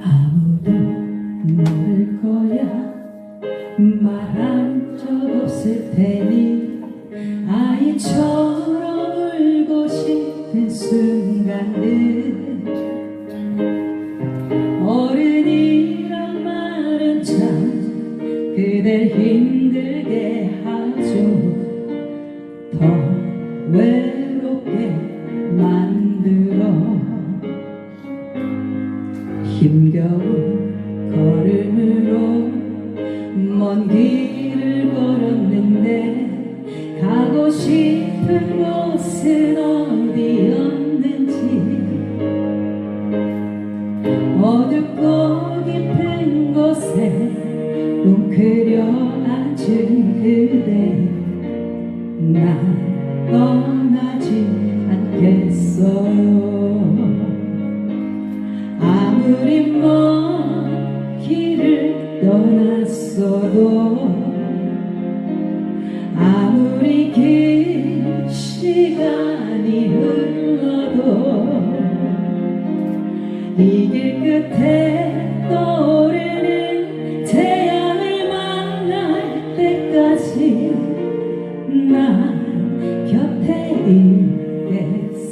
아무도 모를 거야. 말한 적 없을 테니 아이처럼 울고 싶은 순간들 어른이란 말은 참 그댈 힘 더 외롭게 만들어. 힘겨운 걸음으로 먼 길을 걸었는데 가고 싶은 곳은 어디였는지. 어둡고 깊은 곳에 웅크려 난 떠나지 않겠어요 아무리 먼 길을 떠났어도 아무리 긴 시간이 흘러도 이 길 끝에 떠오르는 태양을 만날 때까지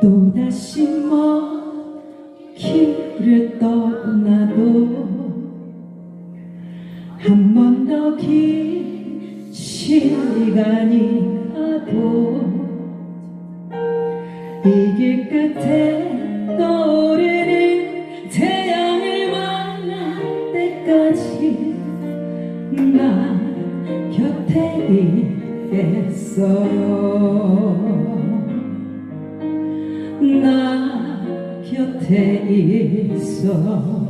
또다시 먼 길을 떠나도 한 번 더 긴 시간이 가도 이길 끝에 떠 있겠어요 나 곁에 있어요